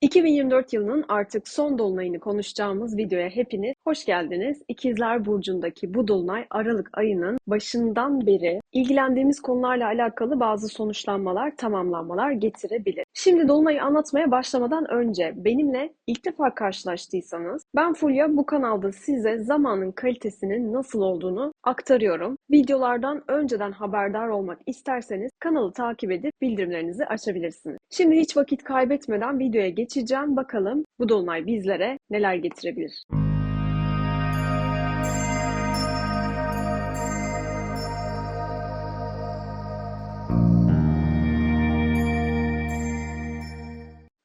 2024 yılının artık son dolunayını konuşacağımız videoya hepiniz hoş geldiniz. İkizler Burcu'ndaki bu dolunay Aralık ayının başından beri ilgilendiğimiz konularla alakalı bazı sonuçlanmalar, tamamlanmalar getirebilir. Şimdi dolunayı anlatmaya başlamadan önce benimle ilk defa karşılaştıysanız ben Fulya bu kanalda size zamanın kalitesinin nasıl olduğunu aktarıyorum. Videolardan önceden haberdar olmak isterseniz kanalı takip edip bildirimlerinizi açabilirsiniz. Şimdi hiç vakit kaybetmeden videoya geçeceğim. Bakalım bu dolunay bizlere neler getirebilir.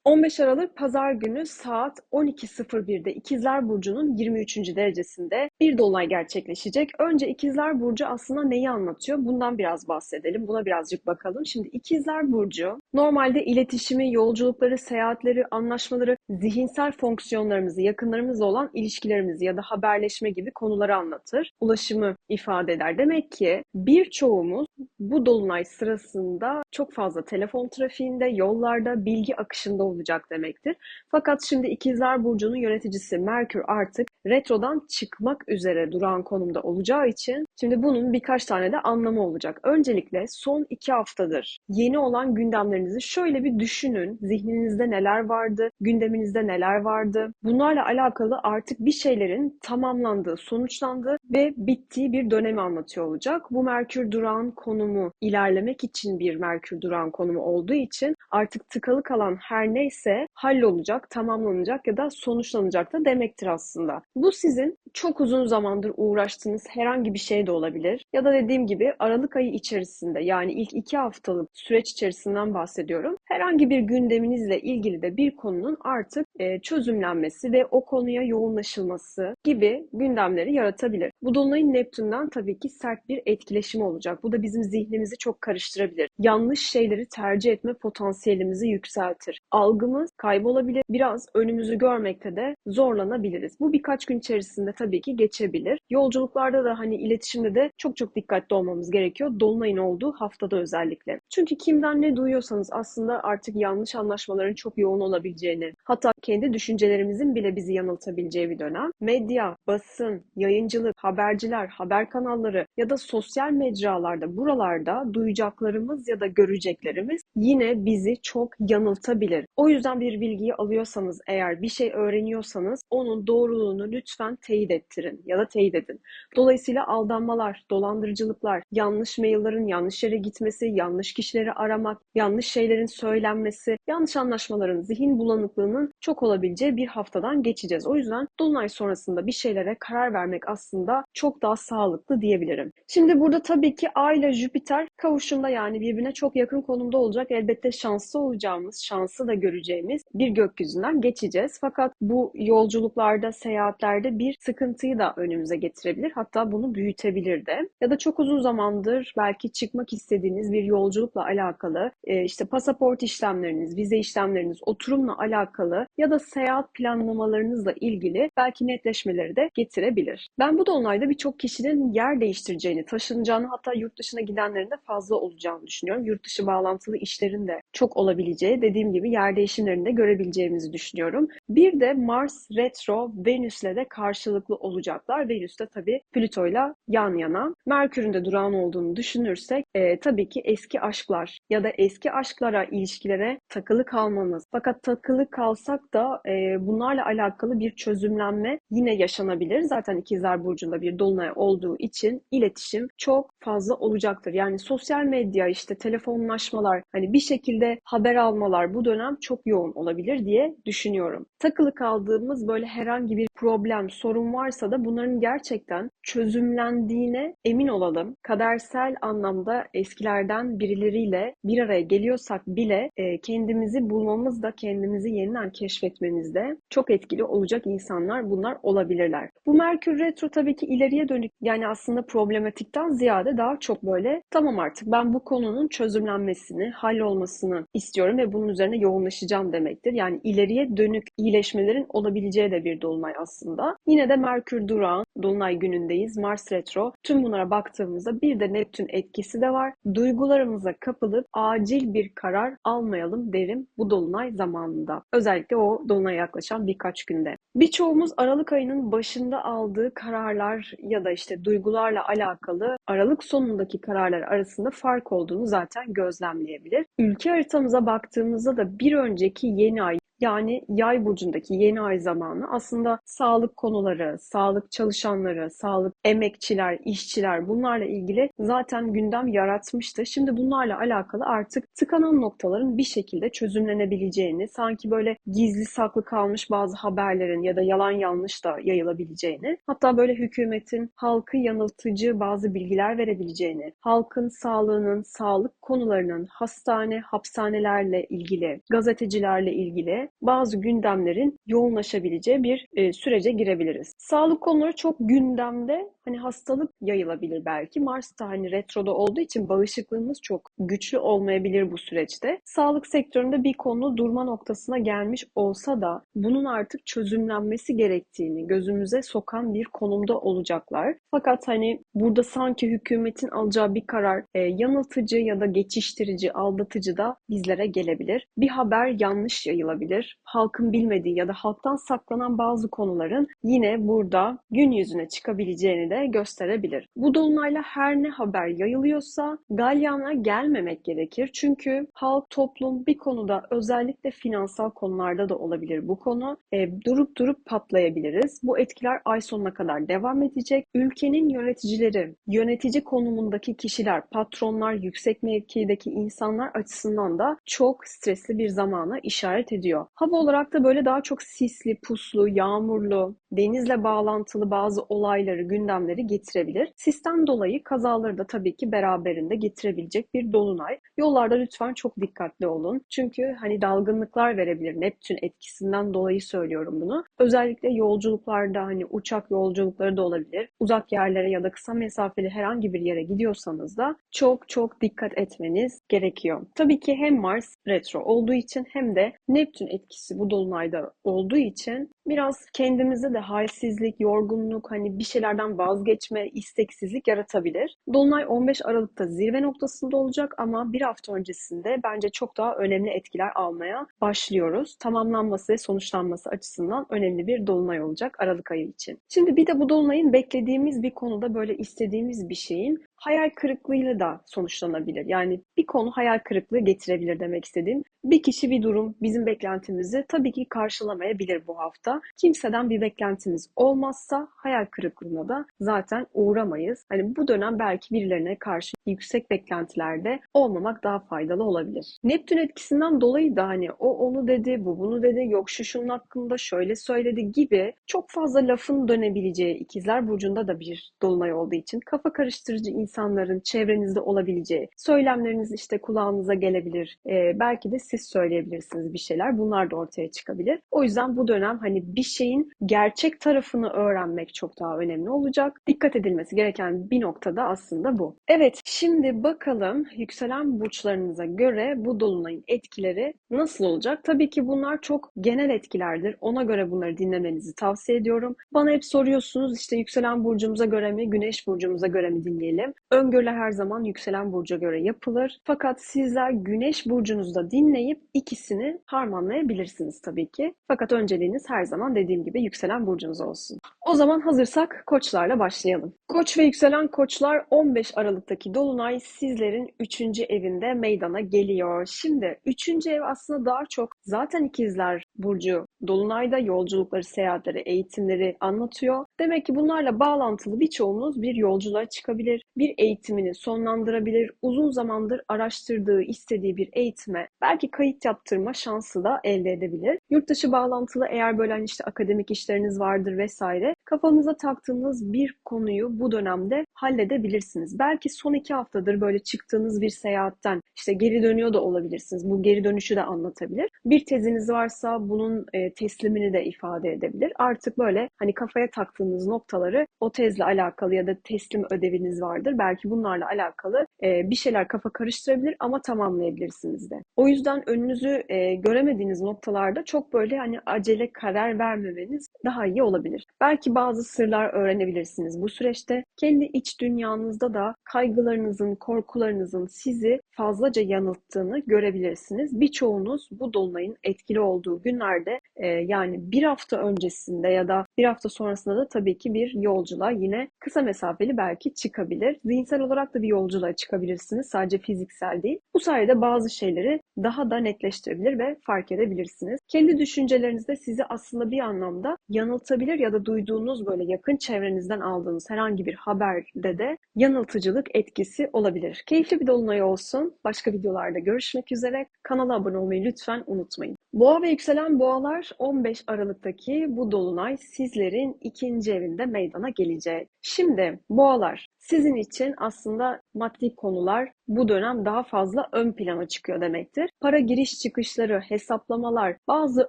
15 Aralık Pazar günü saat 12.01'de İkizler Burcu'nun 23. derecesinde bir dolunay gerçekleşecek. Önce İkizler Burcu aslında neyi anlatıyor? Bundan biraz bahsedelim. Buna birazcık bakalım. Şimdi İkizler Burcu normalde iletişimi, yolculukları, seyahatleri, anlaşmaları, zihinsel fonksiyonlarımızı, yakınlarımızla olan ilişkilerimizi ya da haberleşme gibi konuları anlatır. Ulaşımı ifade eder. Demek ki birçoğumuz bu dolunay sırasında çok fazla telefon trafiğinde, yollarda, bilgi akışında olacak demektir. Fakat şimdi İkizler Burcu'nun yöneticisi Merkür artık retrodan çıkmak üzere duran konumda olacağı için şimdi bunun birkaç tane de anlamı olacak. Öncelikle son iki haftadır yeni olan gündemlerinizi şöyle bir düşünün. Zihninizde neler vardı, gündeminizde neler vardı. Bunlarla alakalı artık bir şeylerin tamamlandığı, sonuçlandığı ve bittiği bir dönemi anlatıyor olacak. Bu Merkür duran konumu ilerlemek için bir Merkür duran konumu olduğu için artık tıkalı kalan her ne neyse hallolacak, tamamlanacak ya da sonuçlanacak da demektir aslında. Bu sizin çok uzun zamandır uğraştığınız herhangi bir şey de olabilir. Ya da dediğim gibi Aralık ayı içerisinde yani ilk iki haftalık süreç içerisinden bahsediyorum. Herhangi bir gündeminizle ilgili de bir konunun artık çözümlenmesi ve o konuya yoğunlaşılması gibi gündemleri yaratabilir. Bu dolunayın Neptün'den tabii ki sert bir etkileşimi olacak. Bu da bizim zihnimizi çok karıştırabilir. Yanlış şeyleri tercih etme potansiyelimizi yükseltir. Algı algımız kaybolabilir. Biraz önümüzü görmekte de zorlanabiliriz. Bu birkaç gün içerisinde tabii ki geçebilir. Yolculuklarda da hani iletişimde de çok çok dikkatli olmamız gerekiyor. Dolunayın olduğu haftada özellikle. Çünkü kimden ne duyuyorsanız aslında artık yanlış anlaşmaların çok yoğun olabileceğini, hatta kendi düşüncelerimizin bile bizi yanıltabileceği bir dönem. Medya, basın, yayıncılık, haberciler, haber kanalları ya da sosyal mecralarda buralarda duyacaklarımız ya da göreceklerimiz yine bizi çok yanıltabilir. O yüzden bir bilgiyi alıyorsanız eğer bir şey öğreniyorsanız onun doğruluğunu lütfen teyit ettirin ya da teyit edin. Dolayısıyla aldanmalar, dolandırıcılıklar, yanlış maillerin yanlış yere gitmesi, yanlış kişileri aramak, yanlış şeylerin söylenmesi, yanlış anlaşmaların, zihin bulanıklığının çok olabileceği bir haftadan geçeceğiz. O yüzden Dolunay sonrasında bir şeylere karar vermek aslında çok daha sağlıklı diyebilirim. Şimdi burada tabii ki Ay ile Jüpiter kavuşumda yani birbirine çok yakın konumda olacak. Elbette şanslı olacağımız, şansı da göreceğimiz bir gökyüzünden geçeceğiz. Fakat bu yolculuklarda, seyahatlerde bir sıkıntıyı da önümüze getirebilir. Hatta bunu büyütebilir de. Ya da çok uzun zamandır belki çıkmak istediğiniz bir yolculukla alakalı e, işte pasaport işlemleriniz, vize işlemleriniz, oturumla alakalı ya da seyahat planlamalarınızla ilgili belki netleşmeleri de getirebilir. Ben bu dolunayda birçok kişinin yer değiştireceğini, taşınacağını hatta yurt dışına gidenlerin de fazla olacağını düşünüyorum. Yurt dışı bağlantılı işlerin de çok olabileceği, dediğim gibi yer değişimlerini de görebileceğimizi düşünüyorum. Bir de Mars retro Venüs'le de karşılıklı olacaklar. Venüs de tabii Plüto'yla yan yana. Merkür'ün de durağan olduğunu düşünürsek e, tabii ki eski aşklar ya da eski aşklara, ilişkilere takılı kalmamız. Fakat takılı kalsak da e, bunlarla alakalı bir çözümlenme yine yaşanabilir. Zaten ikizler burcunda bir dolunay olduğu için iletişim çok fazla olacaktır. Yani sosyal medya işte telefonlaşmalar hani bir şekilde haber almalar bu dönem çok yoğun olabilir diye düşünüyorum. Takılı kaldığımız böyle herhangi bir problem, sorun varsa da bunların gerçekten çözümlendiğine emin olalım. Kadersel anlamda eskilerden birileriyle bir araya geliyorsak bile e, kendimizi bulmamız da kendimizi yeniden keşfetmemizde çok etkili olacak insanlar bunlar olabilirler. Bu Merkür Retro tabii ki ileriye dönük yani aslında problematikten ziyade daha çok böyle tamam artık ben bu konunun çözümlenmesini, hallolmasını istiyorum ve bunun üzerine yoğunlaşacağım demektir. Yani ileriye dönük iyileşmelerin olabileceği de bir dolunay aslında. Yine de Merkür durağan, Dolunay günündeyiz, Mars retro. Tüm bunlara baktığımızda bir de Neptün etkisi de var. Duygularımıza kapılıp acil bir karar almayalım derim bu Dolunay zamanında. Özellikle o Dolunay'a yaklaşan birkaç günde. Birçoğumuz Aralık ayının başında aldığı kararlar ya da işte duygularla alakalı Aralık sonundaki kararlar arasında fark olduğunu zaten gözlemleyebilir. Ülke haritamıza baktığımızda da bir önceki yeni ay yani yay burcundaki yeni ay zamanı aslında sağlık konuları, sağlık çalışanları, sağlık emekçiler, işçiler bunlarla ilgili zaten gündem yaratmıştı. Şimdi bunlarla alakalı artık tıkanan noktaların bir şekilde çözümlenebileceğini, sanki böyle gizli saklı kalmış bazı haberlerin ya da yalan yanlış da yayılabileceğini, hatta böyle hükümetin halkı yanıltıcı bazı bilgiler verebileceğini, halkın sağlığının, sağlık konularının, hastane, hapishanelerle ilgili, gazetecilerle ilgili bazı gündemlerin yoğunlaşabileceği bir e, sürece girebiliriz. Sağlık konuları çok gündemde. Hani hastalık yayılabilir belki. Mars da hani retroda olduğu için bağışıklığımız çok güçlü olmayabilir bu süreçte. Sağlık sektöründe bir konu durma noktasına gelmiş olsa da bunun artık çözümlenmesi gerektiğini gözümüze sokan bir konumda olacaklar. Fakat hani burada sanki hükümetin alacağı bir karar e, yanıltıcı ya da geçiştirici, aldatıcı da bizlere gelebilir. Bir haber yanlış yayılabilir. Halkın bilmediği ya da halktan saklanan bazı konuların yine burada gün yüzüne çıkabileceğini de gösterebilir. Bu dolunayla her ne haber yayılıyorsa galyana gelmemek gerekir. Çünkü halk, toplum bir konuda özellikle finansal konularda da olabilir bu konu. E, durup durup patlayabiliriz. Bu etkiler ay sonuna kadar devam edecek. Ülkenin yöneticileri, yönetici konumundaki kişiler, patronlar, yüksek mevkideki insanlar açısından da çok stresli bir zamana işaret ediyor. Hava olarak da böyle daha çok sisli, puslu, yağmurlu, denizle bağlantılı bazı olayları, gündemleri getirebilir. Sistem dolayı kazaları da tabii ki beraberinde getirebilecek bir dolunay. Yollarda lütfen çok dikkatli olun. Çünkü hani dalgınlıklar verebilir. Neptün etkisinden dolayı söylüyorum bunu. Özellikle yolculuklarda hani uçak yolculukları da olabilir. Uzak yerlere ya da kısa mesafeli herhangi bir yere gidiyorsanız da çok çok dikkat etmeniz gerekiyor. Tabii ki hem Mars retro olduğu için hem de Neptün etkisi bu dolunayda olduğu için biraz kendimize de halsizlik, yorgunluk, hani bir şeylerden vazgeçme, isteksizlik yaratabilir. Dolunay 15 Aralık'ta zirve noktasında olacak ama bir hafta öncesinde bence çok daha önemli etkiler almaya başlıyoruz. Tamamlanması ve sonuçlanması açısından önemli bir dolunay olacak Aralık ayı için. Şimdi bir de bu dolunayın beklediğimiz bir konuda böyle istediğimiz bir şeyin hayal kırıklığıyla da sonuçlanabilir. Yani bir konu hayal kırıklığı getirebilir demek istediğim. Bir kişi bir durum bizim beklentimizi tabii ki karşılamayabilir bu hafta. Kimseden bir beklentimiz olmazsa hayal kırıklığına da zaten uğramayız. Hani bu dönem belki birilerine karşı yüksek beklentilerde olmamak daha faydalı olabilir. Neptün etkisinden dolayı da hani o onu dedi, bu bunu dedi, yok şu şunun hakkında şöyle söyledi gibi çok fazla lafın dönebileceği ikizler burcunda da bir dolunay olduğu için kafa karıştırıcı insanların çevrenizde olabileceği, söylemleriniz işte kulağınıza gelebilir. Ee, belki de siz söyleyebilirsiniz bir şeyler. Bunlar da ortaya çıkabilir. O yüzden bu dönem hani bir şeyin gerçek tarafını öğrenmek çok daha önemli olacak. Dikkat edilmesi gereken bir noktada aslında bu. Evet, şimdi bakalım yükselen burçlarınıza göre bu dolunayın etkileri nasıl olacak? Tabii ki bunlar çok genel etkilerdir. Ona göre bunları dinlemenizi tavsiye ediyorum. Bana hep soruyorsunuz işte yükselen burcumuza göre mi, güneş burcumuza göre mi dinleyelim? Öngörüler her zaman yükselen burca göre yapılır. Fakat sizler güneş burcunuzda dinleyip ikisini harmanlayabilirsiniz tabii ki. Fakat önceliğiniz her zaman dediğim gibi yükselen burcunuz olsun. O zaman hazırsak koçlarla başlayalım. Koç ve yükselen koçlar 15 Aralık'taki dolunay sizlerin 3. evinde meydana geliyor. Şimdi 3. ev aslında daha çok zaten ikizler burcu dolunayda yolculukları, seyahatleri, eğitimleri anlatıyor. Demek ki bunlarla bağlantılı birçoğunuz bir yolculuğa çıkabilir, bir eğitimini sonlandırabilir, uzun zamandır araştırdığı, istediği bir eğitime belki kayıt yaptırma şansı da elde edebilir. Yurt dışı bağlantılı eğer böyle hani işte akademik işleriniz vardır vesaire kafanıza taktığınız bir konuyu bu dönemde halledebilirsiniz. Belki son iki haftadır böyle çıktığınız bir seyahatten işte geri dönüyor da olabilirsiniz. Bu geri dönüşü de anlatabilir. Bir teziniz varsa bunun e, teslimini de ifade edebilir. Artık böyle hani kafaya taktığınız noktaları o tezle alakalı ya da teslim ödeviniz vardır. Belki bunlarla alakalı e, bir şeyler kafa karıştırabilir ama tamamlayabilirsiniz de. O yüzden önünüzü e, göremediğiniz noktalarda çok böyle hani acele karar vermemeniz daha iyi olabilir. Belki bazı sırlar öğrenebilirsiniz bu süreçte. Kendi iç dünyanızda da kaygılarınızın, korkularınızın sizi fazlaca yanılttığını görebilirsiniz. Birçoğunuz bu dolunayın etkili olduğu günlerde e, yani bir hafta öncesinde ya da bir hafta sonrasında da tabii ki bir yolculuğa yine kısa mesafeli belki çıkabilir. Zihinsel olarak da bir yolculuğa çıkabilirsiniz. Sadece fiziksel değil. Bu sayede bazı şeyleri daha da netleştirebilir ve fark edebilirsiniz. Kendi düşüncelerinizde sizi aslında bir anlamda yanıltabilir ya da duyduğunuz böyle yakın çevrenizden aldığınız herhangi bir haberde de yanıltıcılık etkisi olabilir. Keyifli bir dolunay olsun. Başka videolarda görüşmek üzere. Kanala abone olmayı lütfen unutmayın. Boğa ve yükselen boğalar 15 Aralık'taki bu dolunay sizlerin ikinci evinde meydana gelecek. Şimdi boğalar sizin için aslında maddi konular bu dönem daha fazla ön plana çıkıyor demektir. Para giriş çıkışları, hesaplamalar, bazı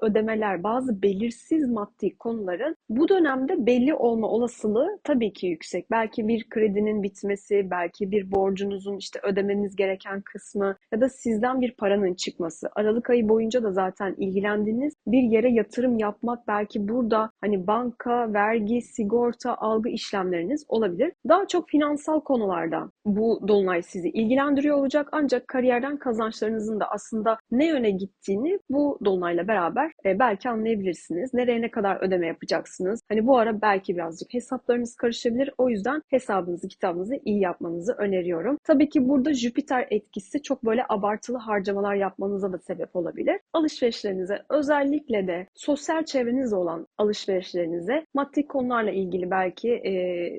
ödemeler, bazı belirsiz maddi konuların bu dönemde belli olma olasılığı tabii ki yüksek. Belki bir kredinin bitmesi, belki bir borcunuzun işte ödemeniz gereken kısmı ya da sizden bir paranın çıkması. Aralık ayı boyunca da zaten ilgilendiğiniz bir yere yatırım yapmak belki burada hani banka, vergi, sigorta, algı işlemleriniz olabilir. Daha çok finansal konularda bu dolunay sizi ilgilendiriyor olacak ancak kariyerden kazançlarınızın da aslında ne yöne gittiğini bu dolunayla beraber e, belki anlayabilirsiniz. Nereye ne kadar ödeme yapacaksınız? Hani bu ara belki birazcık hesaplarınız karışabilir. O yüzden hesabınızı, kitabınızı iyi yapmanızı öneriyorum. Tabii ki burada Jüpiter etkisi çok böyle abartılı harcamalar yapmanıza da sebep olabilir. Alışverişlerinize özellikle de sosyal çevrenizle olan alışverişlerinize maddi konularla ilgili belki e,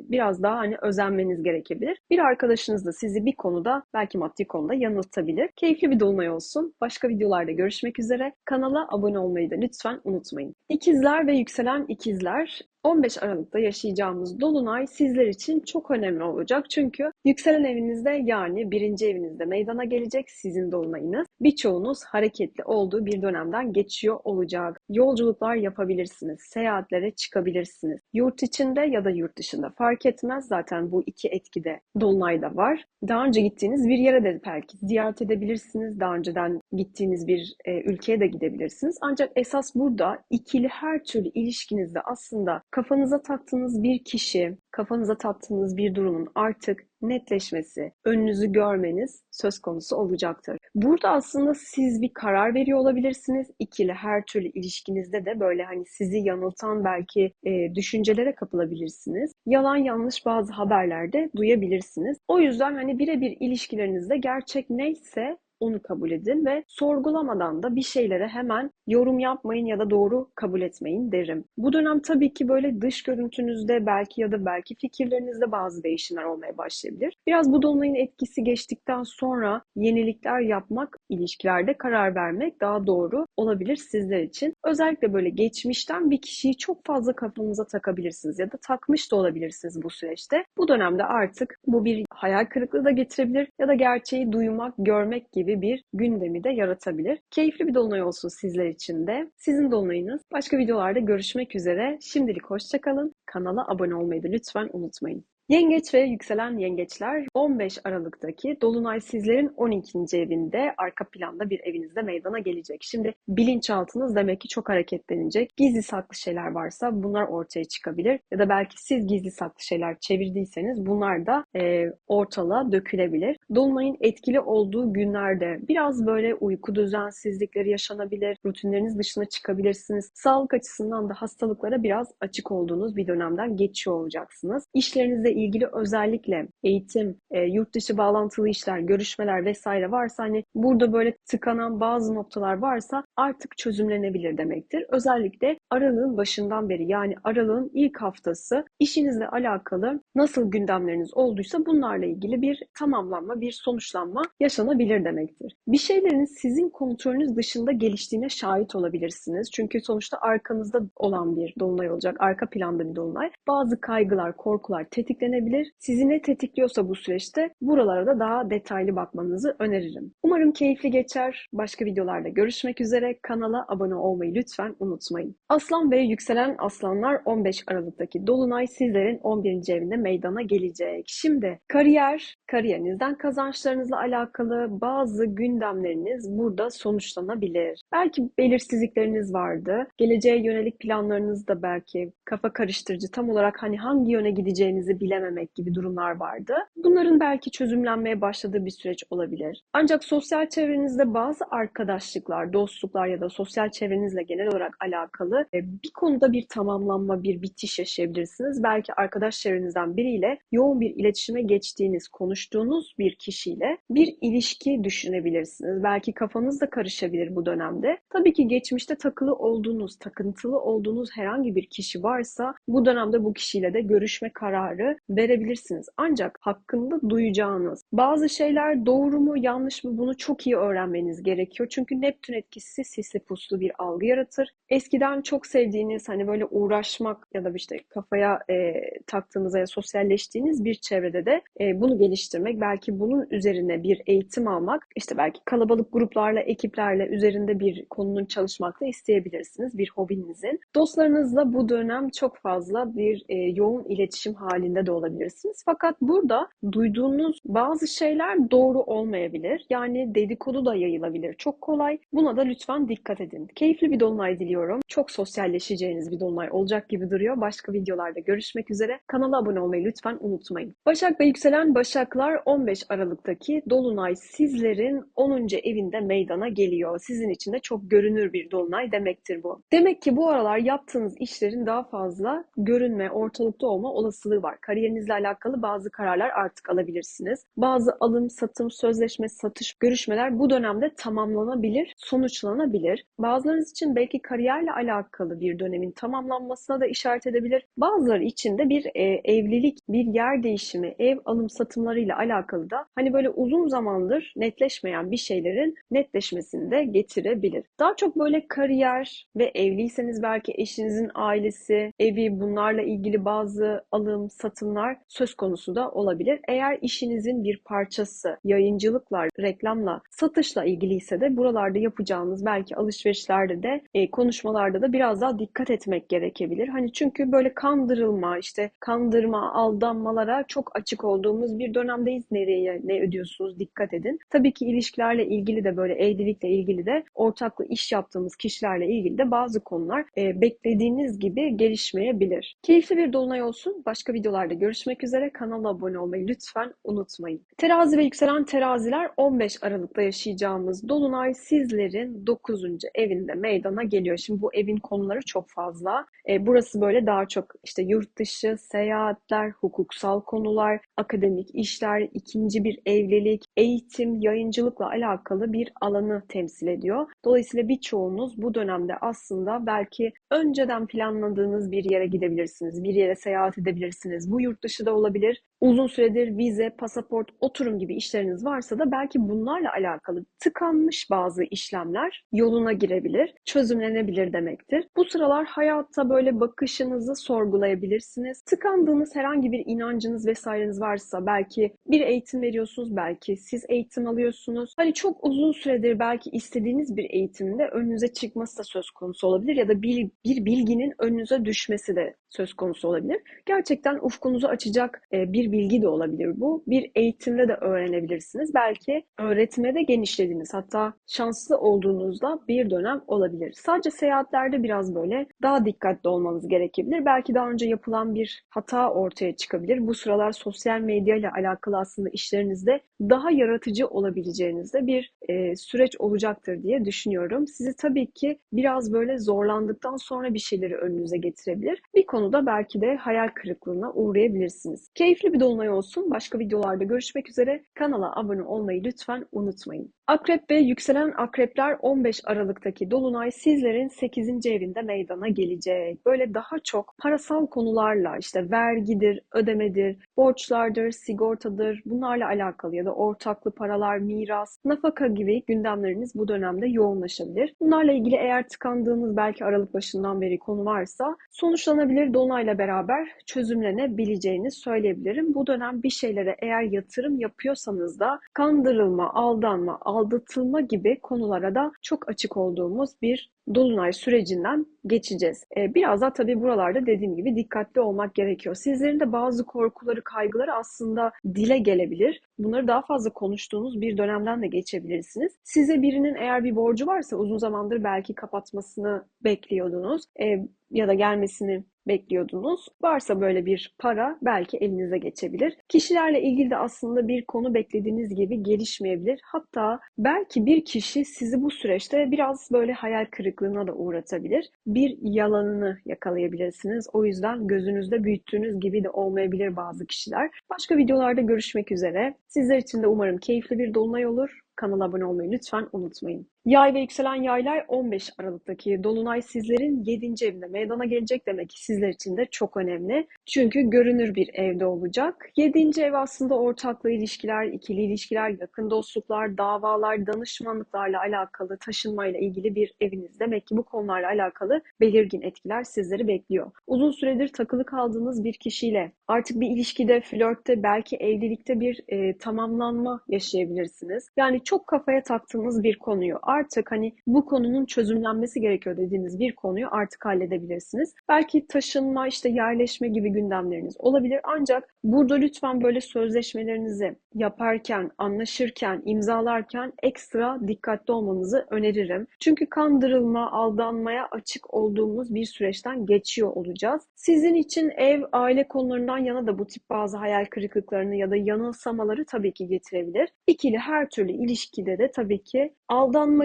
biraz daha hani özenmeniz gerekebilir. Bir arkadaşınız da sizi bir konuda belki maddi konuda yanıltabilir. Keyifli bir dolunay olsun. Başka videolarda görüşmek üzere. Kanala abone olmayı da lütfen unutmayın. İkizler ve yükselen ikizler 15 Aralık'ta yaşayacağımız Dolunay sizler için çok önemli olacak. Çünkü yükselen evinizde yani birinci evinizde meydana gelecek sizin Dolunayınız. Birçoğunuz hareketli olduğu bir dönemden geçiyor olacak. Yolculuklar yapabilirsiniz, seyahatlere çıkabilirsiniz. Yurt içinde ya da yurt dışında fark etmez. Zaten bu iki etkide Dolunay'da var. Daha önce gittiğiniz bir yere de belki ziyaret edebilirsiniz. Daha önceden gittiğiniz bir e, ülkeye de gidebilirsiniz. Ancak esas burada ikili her türlü ilişkinizde aslında kafanıza taktığınız bir kişi, kafanıza taktığınız bir durumun artık netleşmesi, önünüzü görmeniz söz konusu olacaktır. Burada aslında siz bir karar veriyor olabilirsiniz. İkili her türlü ilişkinizde de böyle hani sizi yanıltan belki e, düşüncelere kapılabilirsiniz. Yalan yanlış bazı haberlerde duyabilirsiniz. O yüzden hani birebir ilişkilerinizde gerçek neyse onu kabul edin ve sorgulamadan da bir şeylere hemen yorum yapmayın ya da doğru kabul etmeyin derim. Bu dönem tabii ki böyle dış görüntünüzde belki ya da belki fikirlerinizde bazı değişimler olmaya başlayabilir. Biraz bu dolunayın etkisi geçtikten sonra yenilikler yapmak, ilişkilerde karar vermek daha doğru olabilir sizler için. Özellikle böyle geçmişten bir kişiyi çok fazla kafanıza takabilirsiniz ya da takmış da olabilirsiniz bu süreçte. Bu dönemde artık bu bir hayal kırıklığı da getirebilir ya da gerçeği duymak, görmek gibi gibi bir gündemi de yaratabilir. Keyifli bir dolunay olsun sizler için de. Sizin dolunayınız. Başka videolarda görüşmek üzere. Şimdilik hoşçakalın. Kanala abone olmayı da lütfen unutmayın. Yengeç ve yükselen yengeçler 15 Aralık'taki Dolunay sizlerin 12. evinde arka planda bir evinizde meydana gelecek. Şimdi bilinçaltınız demek ki çok hareketlenecek. Gizli saklı şeyler varsa bunlar ortaya çıkabilir. Ya da belki siz gizli saklı şeyler çevirdiyseniz bunlar da e, ortalığa dökülebilir. Dolunayın etkili olduğu günlerde biraz böyle uyku düzensizlikleri yaşanabilir. Rutinleriniz dışına çıkabilirsiniz. Sağlık açısından da hastalıklara biraz açık olduğunuz bir dönemden geçiyor olacaksınız. İşlerinizde ilgili özellikle eğitim, e, yurt dışı bağlantılı işler, görüşmeler vesaire varsa hani burada böyle tıkanan bazı noktalar varsa artık çözümlenebilir demektir. Özellikle aralığın başından beri yani aralığın ilk haftası işinizle alakalı nasıl gündemleriniz olduysa bunlarla ilgili bir tamamlanma, bir sonuçlanma yaşanabilir demektir. Bir şeylerin sizin kontrolünüz dışında geliştiğine şahit olabilirsiniz. Çünkü sonuçta arkanızda olan bir dolunay olacak, arka planda bir dolunay. Bazı kaygılar, korkular tetiklenecek beklenebilir. Sizi ne tetikliyorsa bu süreçte buralara da daha detaylı bakmanızı öneririm. Umarım keyifli geçer. Başka videolarda görüşmek üzere. Kanala abone olmayı lütfen unutmayın. Aslan ve yükselen aslanlar 15 Aralık'taki Dolunay sizlerin 11. evinde meydana gelecek. Şimdi kariyer, kariyerinizden kazançlarınızla alakalı bazı gündemleriniz burada sonuçlanabilir. Belki belirsizlikleriniz vardı. Geleceğe yönelik planlarınız da belki kafa karıştırıcı, tam olarak hani hangi yöne gideceğinizi bilememek gibi durumlar vardı. Bunların belki çözümlenmeye başladığı bir süreç olabilir. Ancak sosyal çevrenizde bazı arkadaşlıklar, dostluklar ya da sosyal çevrenizle genel olarak alakalı e, bir konuda bir tamamlanma, bir bitiş yaşayabilirsiniz. Belki arkadaş çevrenizden biriyle yoğun bir iletişime geçtiğiniz, konuştuğunuz bir kişiyle bir ilişki düşünebilirsiniz. Belki kafanız da karışabilir bu dönemde. Tabii ki geçmişte takılı olduğunuz, takıntılı olduğunuz herhangi bir kişi varsa bu dönemde bu kişiyle de görüşme kararı verebilirsiniz. Ancak hakkında duyacağınız bazı şeyler doğru mu yanlış mı bunu çok iyi öğrenmeniz gerekiyor. Çünkü Neptün etkisi Sisyphuslu bir algı yaratır. Eskiden çok sevdiğiniz hani böyle uğraşmak ya da işte kafaya e, taktığınız ya sosyalleştiğiniz bir çevrede de e, bunu geliştirmek, belki bunun üzerine bir eğitim almak, işte belki kalabalık gruplarla, ekiplerle üzerinde bir konunun çalışmak da isteyebilirsiniz bir hobinizin. Dostlarınızla bu dönem çok fazla bir e, yoğun iletişim halinde de olabilirsiniz. Fakat burada duyduğunuz bazı şeyler doğru olmayabilir. Yani dedikodu da yayılabilir. Çok kolay. Buna da lütfen dikkat edin. Keyifli bir dolunay diliyorum. Çok sosyalleşeceğiniz bir dolunay olacak gibi duruyor. Başka videolarda görüşmek üzere. Kanala abone olmayı lütfen unutmayın. Başak ve yükselen Başaklar 15 Aralık'taki dolunay sizlerin 10. evinde meydana geliyor. Sizin için de çok görünür bir dolunay demektir bu. Demek ki bu aralar yaptığınız işlerin daha fazla görünme, ortalıkta olma olasılığı var. Kariyerinizle alakalı bazı kararlar artık alabilirsiniz. Bazı alım, satım, sözleşme, satış, görüşmeler bu dönemde tamamlanabilir, sonuçlanabilir. Bazılarınız için belki kariyerle alakalı bir dönemin tamamlanmasına da işaret edebilir. Bazıları için de bir e, evlilik, bir yer değişimi, ev alım satımlarıyla alakalı da hani böyle uzun zamandır netleşmeyen bir şeylerin netleşmesini de getirebilir. Daha çok böyle kariyer ve evliyseniz belki eşinizin ailesi, evi bunlarla ilgili bazı alım, satımlar söz konusu da olabilir. Eğer işinizin bir parçası yayıncılıkla, reklamla, satışla ilgiliyse de buralarda yapacağınız belki alışverişlerde de e, konuşmalarda da biraz daha dikkat etmek gerekebilir. Hani çünkü böyle kandırılma, işte kandırma, aldanmalara çok açık olduğumuz bir dönemdeyiz. Nereye, ne ödüyorsunuz dikkat edin. Tabii ki ilişkilerle ilgili de böyle evlilikle ilgili de ortaklı iş yaptığımız kişilerle ilgili de bazı konular e, beklediğiniz gibi gelişmeyebilir. Keyifli bir dolunay olsun. Başka videolarda görüşmek üzere. Kanala abone olmayı lütfen unutmayın. Terazi ve yükselen teraziler 15 Aralık'ta yaşayacağımız dolunay sizlerin 9. evinde meydana geliyor. Şimdi bu evin konuları çok fazla. E, burası böyle daha çok işte yurt dışı, seyahatler, hukuksal konular, akademik işler, ikinci bir evlilik, eğitim, yayıncılıkla alakalı bir alanı temsil ediyor. Dolayısıyla birçoğunuz bu dönemde aslında belki önceden planladığınız bir yere gidebilirsiniz, bir yere seyahat edebilirsiniz. Bu yurt dışı da olabilir. Uzun süredir vize, pasaport, oturum gibi işleriniz varsa da belki bunlarla alakalı tıkanmış bazı işlemler yoluna girebilir, çözümlenebilir demektir. Bu sıralar hayatta böyle bakışınızı sorgulayabilirsiniz. Tıkandığınız herhangi bir inancınız vesaireniz varsa belki bir eğitim veriyorsunuz, belki siz eğitim alıyorsunuz. Hani çok uzun süredir belki istediğiniz bir eğitimde önünüze çıkması da söz konusu olabilir ya da bir, bir bilginin önünüze düşmesi de söz konusu olabilir. Gerçekten ufkunuzu açacak e, bir bilgi de olabilir bu. Bir eğitimde de öğrenebilirsiniz. Belki öğretmede genişlediğiniz hatta şanslı olduğunuzda bir dönem olabilir. Sadece seyahatlerde biraz böyle daha dikkatli olmanız gerekebilir. Belki daha önce yapılan bir hata ortaya çıkabilir. Bu sıralar sosyal medya ile alakalı aslında işlerinizde daha yaratıcı olabileceğinizde bir e, süreç olacaktır diye düşünüyorum. Sizi tabii ki biraz böyle zorlandıktan sonra bir şeyleri önünüze getirebilir. Bir konuda belki de hayal kırıklığına uğrayabilirsiniz. Keyifli bir dolunay olsun. Başka videolarda görüşmek üzere. Kanala abone olmayı lütfen unutmayın. Akrep ve yükselen akrepler 15 Aralık'taki Dolunay sizlerin 8. evinde meydana gelecek. Böyle daha çok parasal konularla işte vergidir, ödemedir, borçlardır, sigortadır bunlarla alakalı ya da ortaklı paralar, miras, nafaka gibi gündemleriniz bu dönemde yoğunlaşabilir. Bunlarla ilgili eğer tıkandığınız belki Aralık başından beri konu varsa sonuçlanabilir Dolunay'la beraber çözümlenebileceğini söyleyebilirim. Bu dönem bir şeylere eğer yatırım yapıyorsanız da kandırılma, aldanma, aldatılma gibi konulara da çok açık olduğumuz bir dolunay sürecinden geçeceğiz. Ee, biraz da tabii buralarda dediğim gibi dikkatli olmak gerekiyor. Sizlerin de bazı korkuları, kaygıları aslında dile gelebilir. Bunları daha fazla konuştuğunuz bir dönemden de geçebilirsiniz. Size birinin eğer bir borcu varsa uzun zamandır belki kapatmasını bekliyordunuz e, ya da gelmesini bekliyordunuz. Varsa böyle bir para belki elinize geçebilir. Kişilerle ilgili de aslında bir konu beklediğiniz gibi gelişmeyebilir. Hatta belki bir kişi sizi bu süreçte biraz böyle hayal kırıklığına da uğratabilir. Bir yalanını yakalayabilirsiniz. O yüzden gözünüzde büyüttüğünüz gibi de olmayabilir bazı kişiler. Başka videolarda görüşmek üzere. Sizler için de umarım keyifli bir dolunay olur. Kanala abone olmayı lütfen unutmayın. Yay ve yükselen yaylar 15 Aralık'taki Dolunay sizlerin 7. evinde meydana gelecek demek ki sizler için de çok önemli. Çünkü görünür bir evde olacak. 7. ev aslında ortaklı ilişkiler, ikili ilişkiler, yakın dostluklar, davalar, danışmanlıklarla alakalı, taşınmayla ilgili bir eviniz. Demek ki bu konularla alakalı belirgin etkiler sizleri bekliyor. Uzun süredir takılı kaldığınız bir kişiyle artık bir ilişkide, flörtte, belki evlilikte bir e, tamamlanma yaşayabilirsiniz. Yani çok kafaya taktığınız bir konuyu artık hani bu konunun çözümlenmesi gerekiyor dediğiniz bir konuyu artık halledebilirsiniz. Belki taşınma, işte yerleşme gibi gündemleriniz olabilir. Ancak burada lütfen böyle sözleşmelerinizi yaparken, anlaşırken, imzalarken ekstra dikkatli olmanızı öneririm. Çünkü kandırılma, aldanmaya açık olduğumuz bir süreçten geçiyor olacağız. Sizin için ev, aile konularından yana da bu tip bazı hayal kırıklıklarını ya da yanılsamaları tabii ki getirebilir. İkili her türlü ilişkide de tabii ki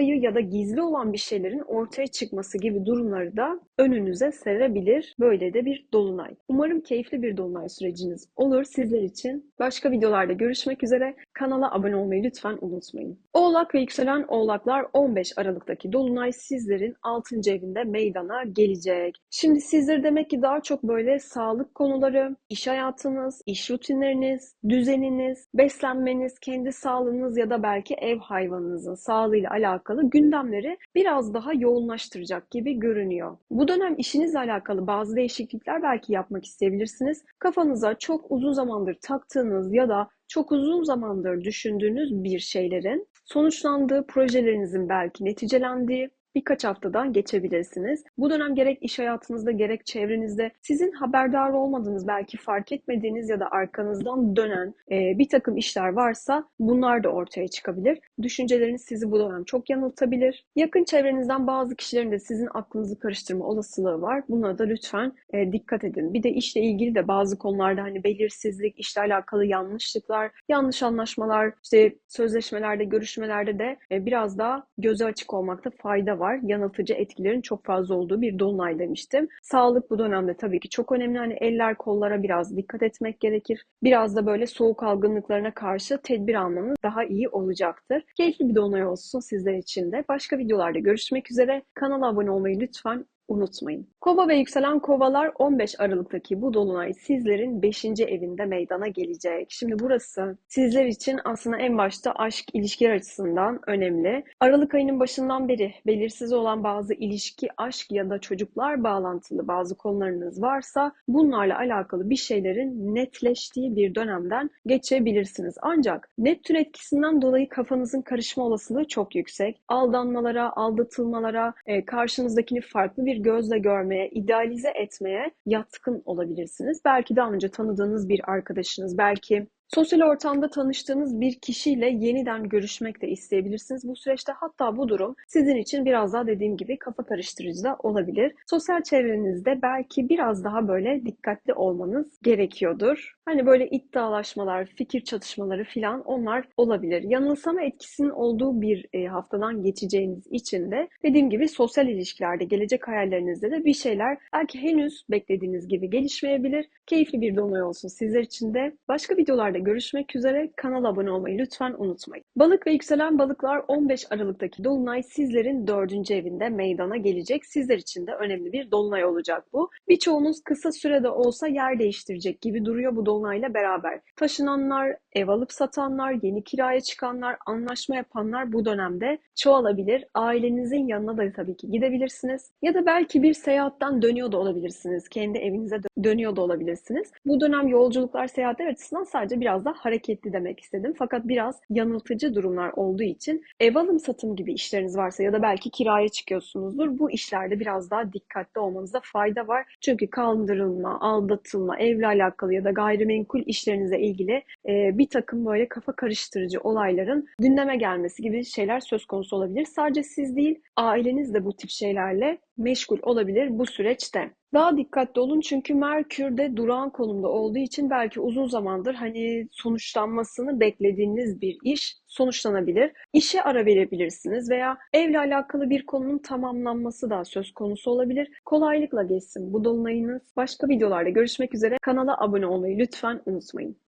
aldanmayı ya da gizli olan bir şeylerin ortaya çıkması gibi durumları da önünüze serebilir. Böyle de bir dolunay. Umarım keyifli bir dolunay süreciniz olur sizler için. Başka videolarda görüşmek üzere. Kanala abone olmayı lütfen unutmayın. Oğlak ve yükselen oğlaklar 15 Aralık'taki dolunay sizlerin 6. evinde meydana gelecek. Şimdi sizler demek ki daha çok böyle sağlık konuları, iş hayatınız, iş rutinleriniz, düzeniniz, beslenmeniz, kendi sağlığınız ya da belki ev hayvanınızın sağlığıyla alakalı gündemleri biraz daha yoğunlaştıracak gibi görünüyor. Bu dönem işinizle alakalı bazı değişiklikler belki yapmak isteyebilirsiniz. Kafanıza çok uzun zamandır taktığınız ya da çok uzun zamandır düşündüğünüz bir şeylerin sonuçlandığı, projelerinizin belki neticelendiği birkaç haftadan geçebilirsiniz. Bu dönem gerek iş hayatınızda gerek çevrenizde sizin haberdar olmadığınız belki fark etmediğiniz ya da arkanızdan dönen e, bir takım işler varsa bunlar da ortaya çıkabilir. Düşünceleriniz sizi bu dönem çok yanıltabilir. Yakın çevrenizden bazı kişilerin de sizin aklınızı karıştırma olasılığı var. Buna da lütfen e, dikkat edin. Bir de işle ilgili de bazı konularda hani belirsizlik, işle alakalı yanlışlıklar, yanlış anlaşmalar, işte sözleşmelerde, görüşmelerde de e, biraz daha göze açık olmakta fayda var var. Yanıltıcı etkilerin çok fazla olduğu bir dolunay demiştim. Sağlık bu dönemde tabii ki çok önemli. Hani eller kollara biraz dikkat etmek gerekir. Biraz da böyle soğuk algınlıklarına karşı tedbir almanız daha iyi olacaktır. Keyifli bir dolunay olsun sizler için de. Başka videolarda görüşmek üzere. Kanala abone olmayı lütfen unutmayın. Kova ve yükselen kovalar 15 Aralık'taki bu dolunay sizlerin 5. evinde meydana gelecek. Şimdi burası sizler için aslında en başta aşk ilişkiler açısından önemli. Aralık ayının başından beri belirsiz olan bazı ilişki, aşk ya da çocuklar bağlantılı bazı konularınız varsa bunlarla alakalı bir şeylerin netleştiği bir dönemden geçebilirsiniz. Ancak Neptün etkisinden dolayı kafanızın karışma olasılığı çok yüksek. Aldanmalara, aldatılmalara, e, karşınızdakini farklı bir gözle görmeye, idealize etmeye yatkın olabilirsiniz. Belki daha önce tanıdığınız bir arkadaşınız, belki Sosyal ortamda tanıştığınız bir kişiyle yeniden görüşmek de isteyebilirsiniz. Bu süreçte hatta bu durum sizin için biraz daha dediğim gibi kafa karıştırıcı da olabilir. Sosyal çevrenizde belki biraz daha böyle dikkatli olmanız gerekiyordur. Hani böyle iddialaşmalar, fikir çatışmaları filan onlar olabilir. Yanılsama etkisinin olduğu bir e, haftadan geçeceğiniz için de dediğim gibi sosyal ilişkilerde, gelecek hayallerinizde de bir şeyler belki henüz beklediğiniz gibi gelişmeyebilir. Keyifli bir dolunay olsun sizler için de. Başka videolarda görüşmek üzere. Kanala abone olmayı lütfen unutmayın. Balık ve yükselen balıklar 15 Aralık'taki dolunay sizlerin dördüncü evinde meydana gelecek. Sizler için de önemli bir dolunay olacak bu. Birçoğunuz kısa sürede olsa yer değiştirecek gibi duruyor bu dolunayla beraber. Taşınanlar, ev alıp satanlar, yeni kiraya çıkanlar, anlaşma yapanlar bu dönemde çoğalabilir. Ailenizin yanına da tabii ki gidebilirsiniz. Ya da belki bir seyahatten dönüyor da olabilirsiniz. Kendi evinize dö- dönüyor da olabilirsiniz. Bu dönem yolculuklar, seyahatler açısından sadece biraz daha hareketli demek istedim. Fakat biraz yanıltıcı durumlar olduğu için ev alım satım gibi işleriniz varsa ya da belki kiraya çıkıyorsunuzdur. Bu işlerde biraz daha dikkatli olmanızda fayda var. Çünkü kandırılma, aldatılma, evle alakalı ya da gayrimenkul işlerinize ilgili e, bir takım böyle kafa karıştırıcı olayların gündeme gelmesi gibi şeyler söz konusu olabilir. Sadece siz değil, aileniz de bu tip şeylerle meşgul olabilir bu süreçte. Daha dikkatli olun çünkü Merkür de durağan konumda olduğu için belki uzun zamandır hani sonuçlanmasını beklediğiniz bir iş sonuçlanabilir. İşe ara verebilirsiniz veya evle alakalı bir konunun tamamlanması da söz konusu olabilir. Kolaylıkla geçsin bu dolunayınız. Başka videolarda görüşmek üzere. Kanala abone olmayı lütfen unutmayın.